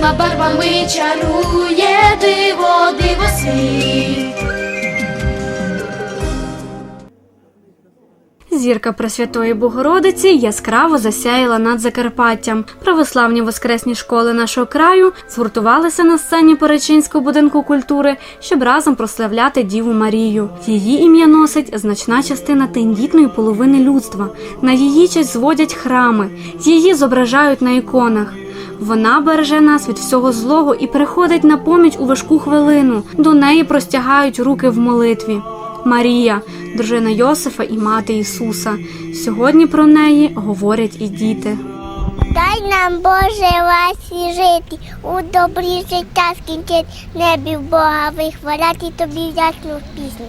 всіма барвами чарує диво, диво світ. Зірка Пресвятої Богородиці яскраво засяяла над Закарпаттям. Православні воскресні школи нашого краю згуртувалися на сцені Перечинського будинку культури, щоб разом прославляти Діву Марію. Її ім'я носить значна частина тендітної половини людства. На її честь зводять храми, її зображають на іконах. Вона береже нас від всього злого і приходить на поміч у важку хвилину. До неї простягають руки в молитві. Марія, дружина Йосифа і мати Ісуса. Сьогодні про неї говорять і діти. Дай нам Боже ваші жити, у добрі життя скінчить, небі в Бога вихваляти тобі вдячну пісню.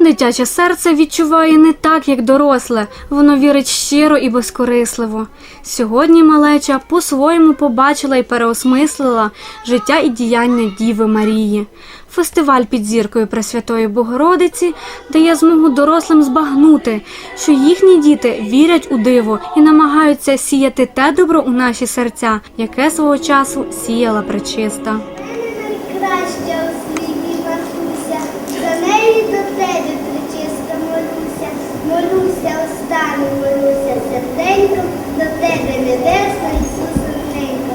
Дитяче серце відчуває не так, як доросле, воно вірить щиро і безкорисливо. Сьогодні малеча по-своєму побачила і переосмислила життя і діяння Діви Марії. Фестиваль під зіркою Пресвятої Богородиці дає змогу дорослим збагнути, що їхні діти вірять у диво і намагаються сіяти те добро у наші серця, яке свого часу сіяла пречиста. Серденько, до тебе небесна Ісуса ненька.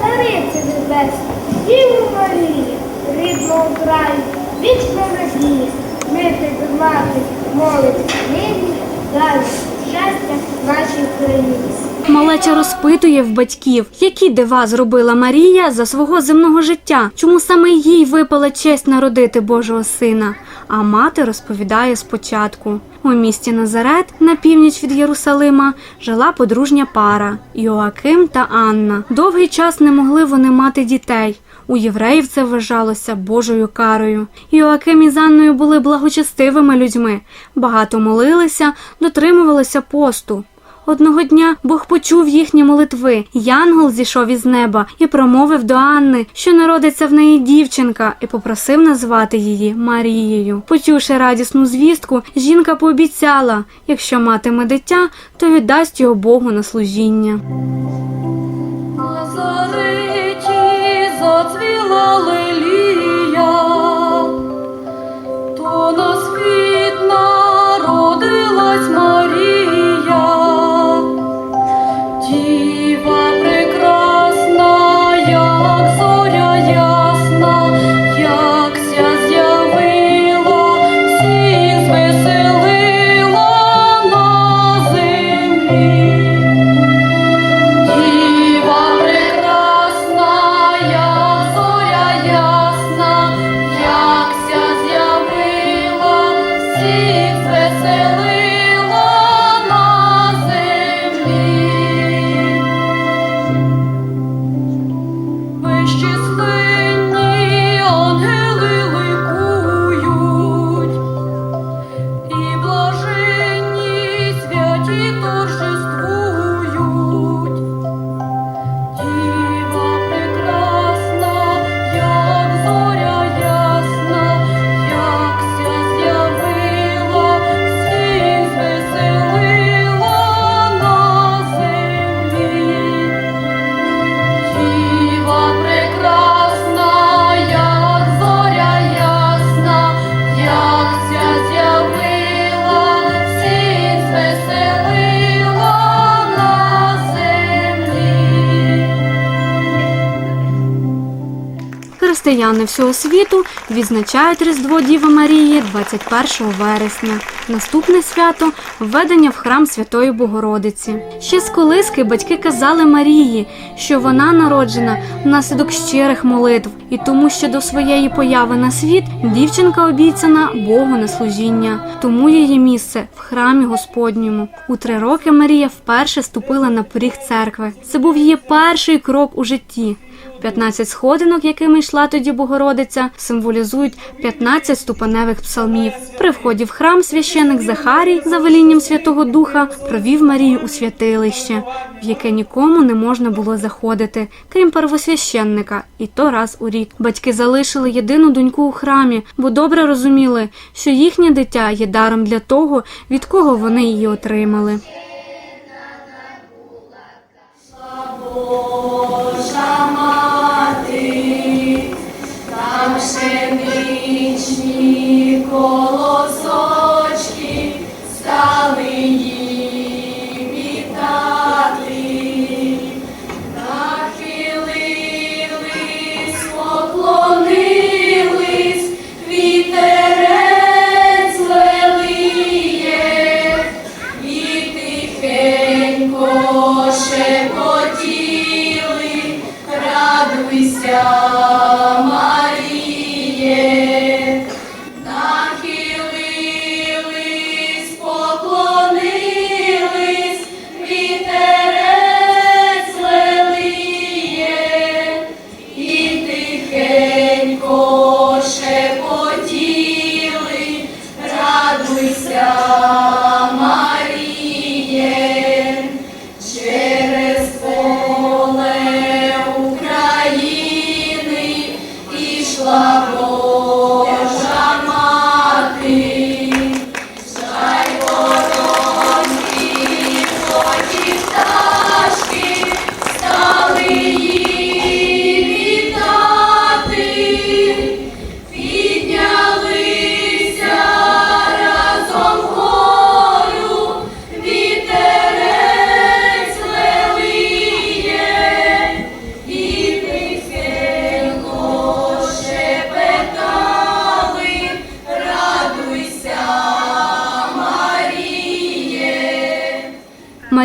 Цариці небесна, Діву Марії, рідного краю, вічна надія, мити до мати, молить нині, дай щастя нашій країні. Малеча розпитує в батьків, які дива зробила Марія за свого земного життя, чому саме їй випала честь народити Божого сина. А мати розповідає спочатку. У місті Назарет, на північ від Єрусалима, жила подружня пара Йоаким та Анна. Довгий час не могли вони мати дітей. У євреїв це вважалося Божою карою. Йоаким із Анною були благочестивими людьми, багато молилися, дотримувалися посту. Одного дня Бог почув їхні молитви. Янгол зійшов із неба і промовив до Анни, що народиться в неї дівчинка, і попросив назвати її Марією. Почувши радісну звістку, жінка пообіцяла, якщо матиме дитя, то віддасть його Богу на служіння. То на світ народилась Марія, діва Християни всього світу відзначають Різдво Діви Марії 21 вересня. Наступне свято введення в храм Святої Богородиці. Ще з колиски батьки казали Марії, що вона народжена внаслідок щирих молитв, і тому, що до своєї появи на світ дівчинка обіцяна Богу на служіння, тому її місце в храмі Господньому. У три роки Марія вперше ступила на поріг церкви. Це був її перший крок у житті. 15 сходинок, якими йшла тоді Богородиця, символізують 15 ступаневих псалмів. При вході в храм священик Захарій за велінням Святого Духа провів Марію у святилище, в яке нікому не можна було заходити, крім первосвященника, і то раз у рік. Батьки залишили єдину доньку у храмі, бо добре розуміли, що їхнє дитя є даром для того, від кого вони її отримали. Oh.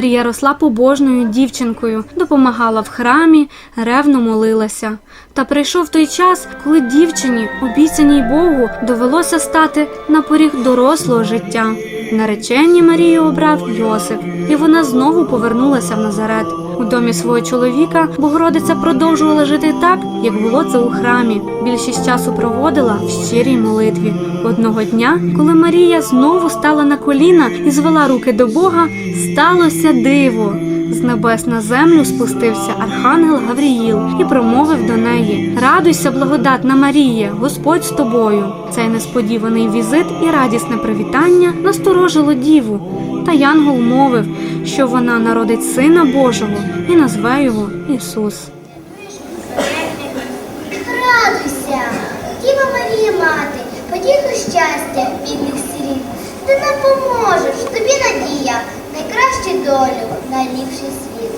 Марія росла побожною дівчинкою, допомагала в храмі, ревно молилася. Та прийшов той час, коли дівчині, обіцяній Богу, довелося стати на поріг дорослого життя. Нареченні Марію обрав Йосип, і вона знову повернулася в Назарет. У домі свого чоловіка Богородиця продовжувала жити так, як було це у храмі. Більшість часу проводила в щирій молитві. Одного дня, коли Марія знову стала на коліна і звела руки до Бога, сталося диво. З небес на землю спустився архангел Гавріїл і промовив до неї: Радуйся, благодатна Марія, Господь з тобою. Цей несподіваний візит і радісне привітання насторожило діву. Та Янгол мовив, що вона народить сина Божого і назве його Ісус. Радуйся, Діва Марія мати, подіху щастя бідних сиріт. Ти нам поможеш, тобі надія, найкращу долю, найліпший світ.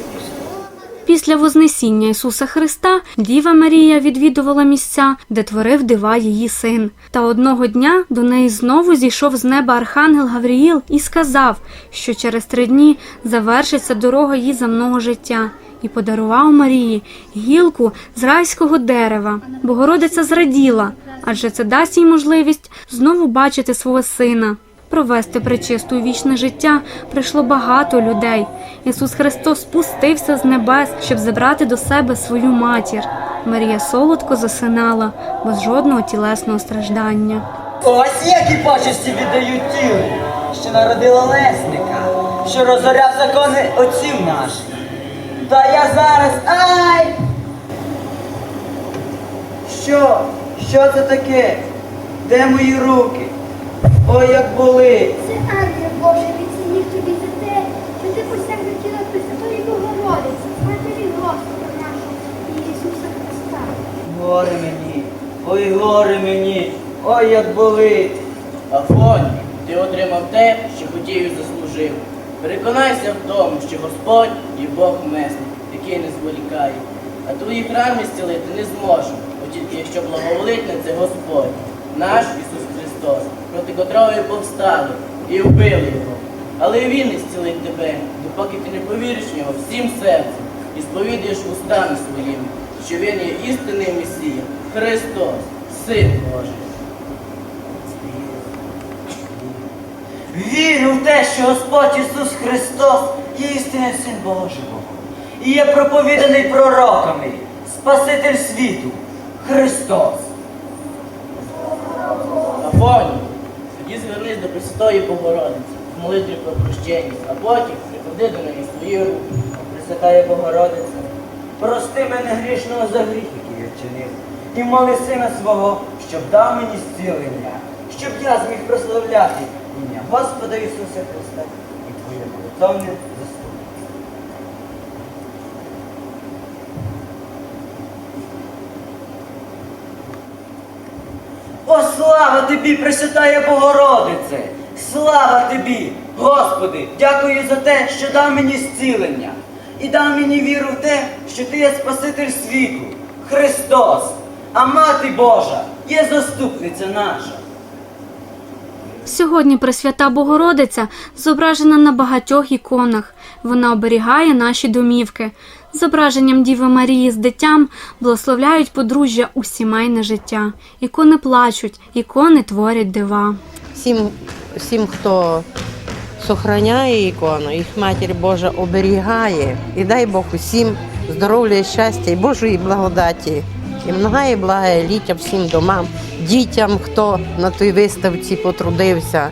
Після Вознесіння Ісуса Христа Діва Марія відвідувала місця, де творив дива її син. Та одного дня до неї знову зійшов з неба архангел Гавріїл і сказав, що через три дні завершиться дорога її земного життя. І подарував Марії гілку з райського дерева. Богородиця зраділа, адже це дасть їй можливість знову бачити свого сина. Провести причисту вічне життя прийшло багато людей. Ісус Христос спустився з небес, щоб забрати до себе свою матір. Марія солодко засинала без жодного тілесного страждання. Ось які почесті віддають тілу, що народила Лесника, що розоряв закони отців наших. Та я зараз. Ай! Що? Що це таке? Де мої руки? Ой, як болить! Це ангел Божий відсінів тобі за те, що ти посяг тіла Пресвятої Богородиці, Матері Господа нашого і Ісуса Христа. Горе мені, ой, горе мені, ой, як болить! Афоні, ти отримав те, що хотів і заслужив. Переконайся в тому, що Господь є Бог месник, який не зволікає. А твої храми зцілити не зможемо, бо тільки якщо благоволить на це Господь, наш Ісус Христос, проти котрого і повстали, і вбили його. Але Він не зцілить тебе, допоки ти не повіриш в нього всім серцем і сповідуєш устами своїми, що Він є істинний Месія, Христос, Син Божий. Вірю в те, що Господь Ісус Христос є істинний Син Божого і є проповіданий пророками, Спаситель світу, Христос. Афоні, тоді звернись до Пресвятої Богородиці в молитві про прощення, а потім приклади до неї свої руки. Пресвятая Богородиця, прости мене грішного за гріх, який я вчинив, і моли сина свого, щоб дав мені зцілення, щоб я зміг прославляти ім'я Господа Ісуса Христа і Твоє молитовне Слава тобі, Пресвятая Богородице! Слава тобі! Господи, дякую за те, що дав мені зцілення. І дав мені віру в те, що ти є Спаситель світу, Христос, а Мати Божа є заступниця наша. Сьогодні Пресвята Богородиця зображена на багатьох іконах. Вона оберігає наші домівки. Зображенням Діви Марії з дитям благословляють подружжя у сімейне життя. Ікони плачуть, ікони творять дива. всім, всім, хто сохраняє ікону, їх матір Божа оберігає. І дай Бог усім здоров'я, щастя і Божої благодаті. І многає благає ліття всім домам, дітям, хто на той виставці потрудився.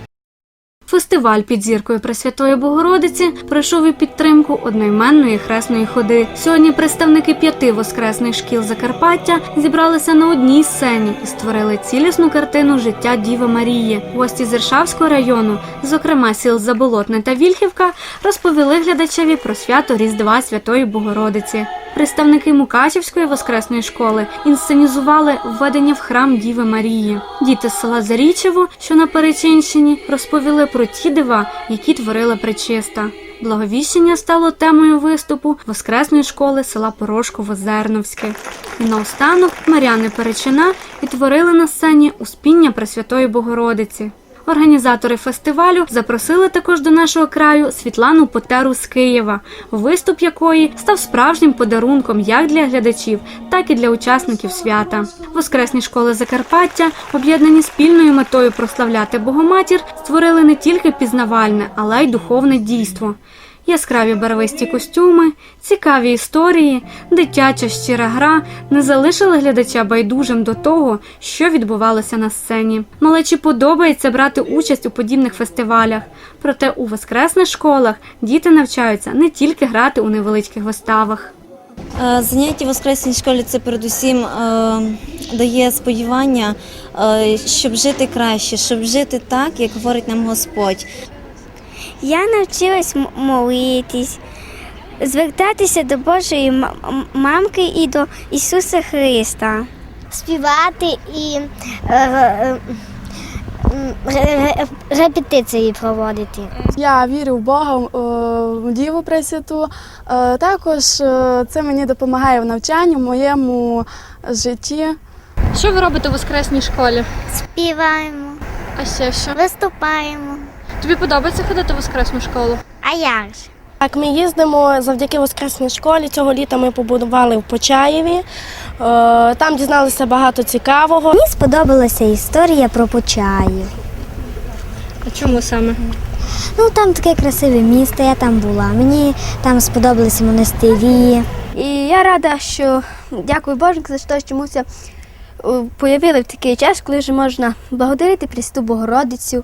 Фестиваль під зіркою Пресвятої Богородиці пройшов і підтримку одноіменної хресної ходи. Сьогодні представники п'яти воскресних шкіл Закарпаття зібралися на одній сцені і створили цілісну картину життя Діви Марії. Гості з Іршавського району, зокрема сіл Заболотне та Вільхівка, розповіли глядачеві про свято Різдва Святої Богородиці. Представники Мукачівської воскресної школи інсценізували введення в храм Діви Марії. Діти з села Зарічево, що на Перечинщині, розповіли про ті дива, які творила причиста. Благовіщення стало темою виступу воскресної школи села Порошково-Зерновське. І наостанок Мар'яни Перечина відтворили на сцені успіння Пресвятої Богородиці. Організатори фестивалю запросили також до нашого краю Світлану Потеру з Києва, виступ якої став справжнім подарунком як для глядачів, так і для учасників свята. Воскресні школи Закарпаття, об'єднані спільною метою прославляти Богоматір, створили не тільки пізнавальне, але й духовне дійство. Яскраві барвисті костюми, цікаві історії, дитяча щира гра не залишили глядача байдужим до того, що відбувалося на сцені. Малечі подобається брати участь у подібних фестивалях. Проте у воскресних школах діти навчаються не тільки грати у невеличких виставах. Е, Заняття в воскресній школі це передусім е, дає сподівання, е, щоб жити краще, щоб жити так, як говорить нам Господь. Я навчилась молитись, звертатися до Божої мамки і до Ісуса Христа. Співати і е, репетиції проводити. Я вірю в Бога, е, в Діву Пресвяту. Е, Також е, це мені допомагає в навчанні, в моєму житті. Що ви робите у воскресній школі? Співаємо, А ще що? виступаємо. Тобі подобається ходити в воскресну школу? А як же? Так, ми їздимо завдяки воскресній школі. Цього літа ми побудували в Почаєві. Е, Там дізналися багато цікавого. Мені сподобалася історія про Почаїв. А чому саме? Ну там таке красиве місто, я там була. Мені там сподобалися монастирі. І я рада, що дякую Божу за те, що це е, появили в такий час, коли вже можна благодарити Пресвяту Богородицю.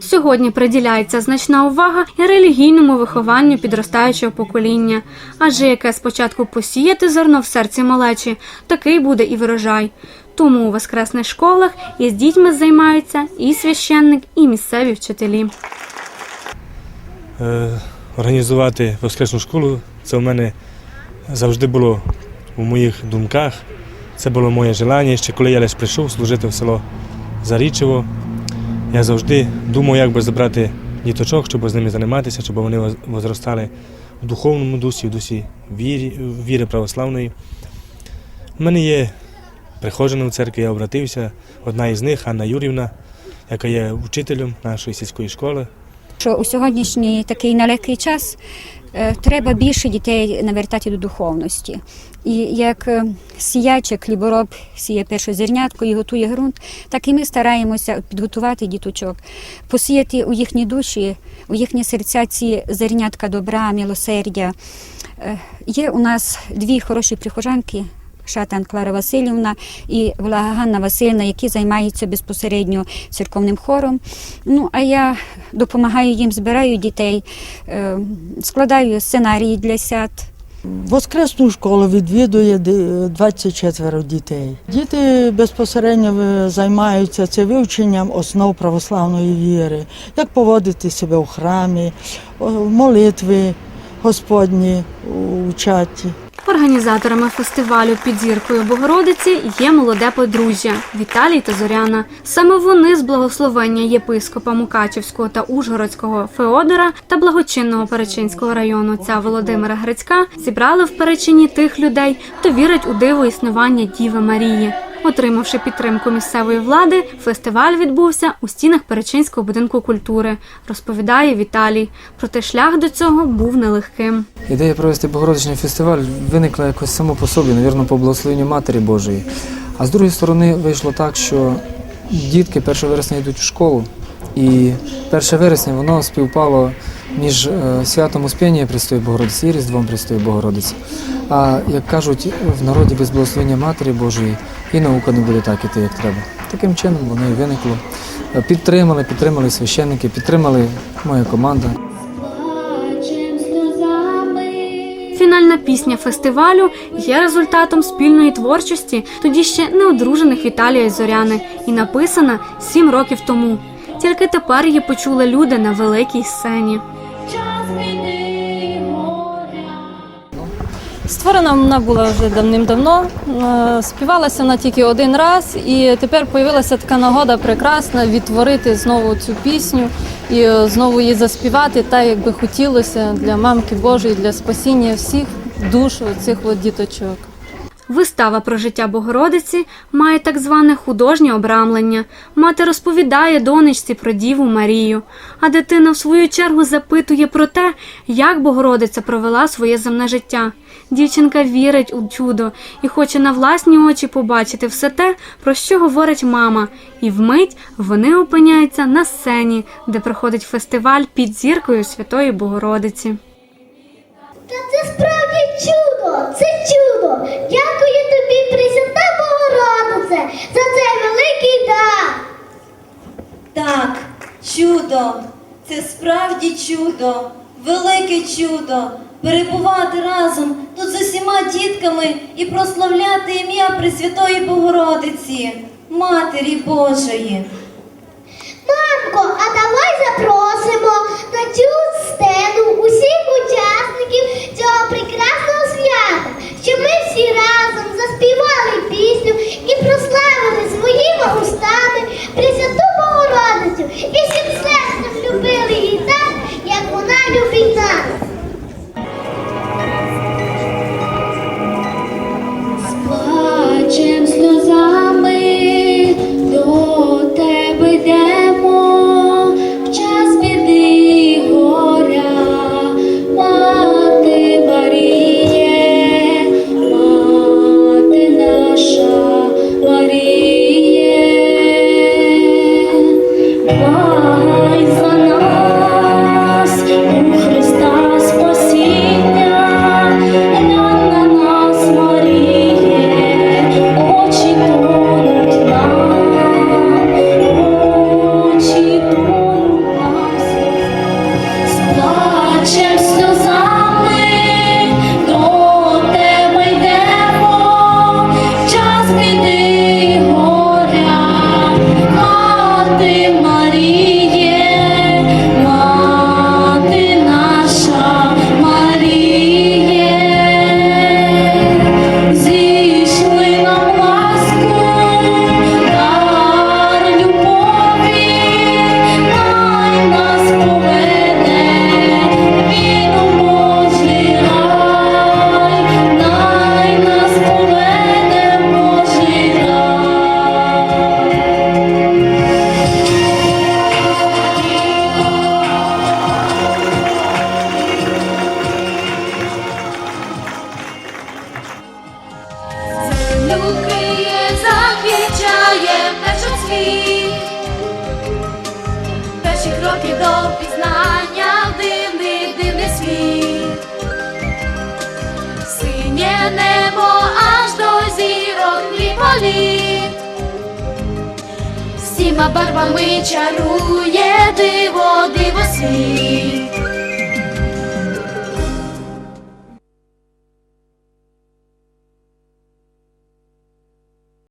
Сьогодні приділяється значна увага і релігійному вихованню підростаючого покоління. Адже яке спочатку посіяти зерно в серці малечі, такий буде і врожай. Тому у воскресних школах із дітьми займаються і священник, і місцеві вчителі. Е, Організувати воскресну школу це в мене завжди було у моїх думках. Це було моє желання. Ще коли я лише прийшов служити в село Зарічево, я завжди думав, як би забрати діточок, щоб з ними займатися, щоб вони возростали в духовному дусі, в дусі вірі, віри православної. У мене є приходжена в церкві, я обратився. Одна із них, Анна Юрівна, яка є вчителем нашої сільської школи. що у сьогоднішній такий нелегкий час треба більше дітей навертати до духовності. І як сіяче хлібороб сіє перше зернятко і готує ґрунт, так і ми стараємося підготувати діточок, посіяти у їхні душі, у їхні серця ці зернятка добра, милосердя. Е, Є у нас дві хороші прихожанки. Шатан Клара Васильівна і Ганна Васильівна, які займаються безпосередньо церковним хором. Ну, а я допомагаю їм, збираю дітей, е, складаю сценарії для свят. Воскресну школу відвідує 24 дітей. Діти безпосередньо е, займаються це вивченням основ православної віри, як поводити себе у храмі, молитви Господні у чаті. Організаторами фестивалю під зіркою Богородиці є молоде подружжя Віталій та Зоряна. Саме вони з благословення єпископа Мукачівського та Ужгородського Феодора та благочинного Перечинського району ця Володимира Грицька зібрали в Перечині тих людей, хто вірить у диво існування Діви Марії. Отримавши підтримку місцевої влади, фестиваль відбувся у стінах Перечинського будинку культури, розповідає Віталій. Проте шлях до цього був нелегким. Ідея провести Богородичний фестиваль виникла якось само по собі, навірно, по благословенню Матері Божої. А з другої сторони вийшло так, що дітки 1 вересня йдуть в школу, і 1 вересня воно співпало між е, святом Успіння Престої Богородиці і Різдвом Престої Богородиці. А як кажуть, в народі без благословення Матері Божої і наука не буде так іти, як треба. Таким чином воно і виникло. Е, Підтримали, підтримали священники, підтримали моя команда. Фінальна пісня фестивалю є результатом спільної творчості тоді ще неодружених Віталія і Зоряни і написана сім років тому. Тільки тепер її почули люди на великій сцені. Створена вона була вже давним-давно. Е, Співалася вона тільки один раз, і тепер з'явилася така нагода прекрасна відтворити знову цю пісню і е, знову її заспівати, так як би хотілося для мамки Божої, для спасіння всіх душ цих діточок. Вистава про життя Богородиці має так зване художнє обрамлення. Мати розповідає донечці про Діву Марію, а дитина в свою чергу запитує про те, як Богородиця провела своє земне життя. Дівчинка вірить у чудо і хоче на власні очі побачити все те, про що говорить мама. І вмить вони опиняються на сцені, де проходить фестиваль під зіркою Святої Богородиці. Та це справді чудо, це чудо. Дякую тобі, Пресвята Богородице, за цей великий дар. Так, чудо, це справді чудо, велике чудо. Перебувати разом тут з усіма дітками і прославляти ім'я Пресвятої Богородиці, Матері Божої. Мамко, а давай запросимо на цю сцену усіх учасників цього прекрасного свята, щоб ми всі разом заспівали пісню і прославили своїми устами Пресвяту Богородицю і всім серцем любили її так, як вона любить нас. Плачем сльозами до тебе йдемо барвами чарує диво диво світ.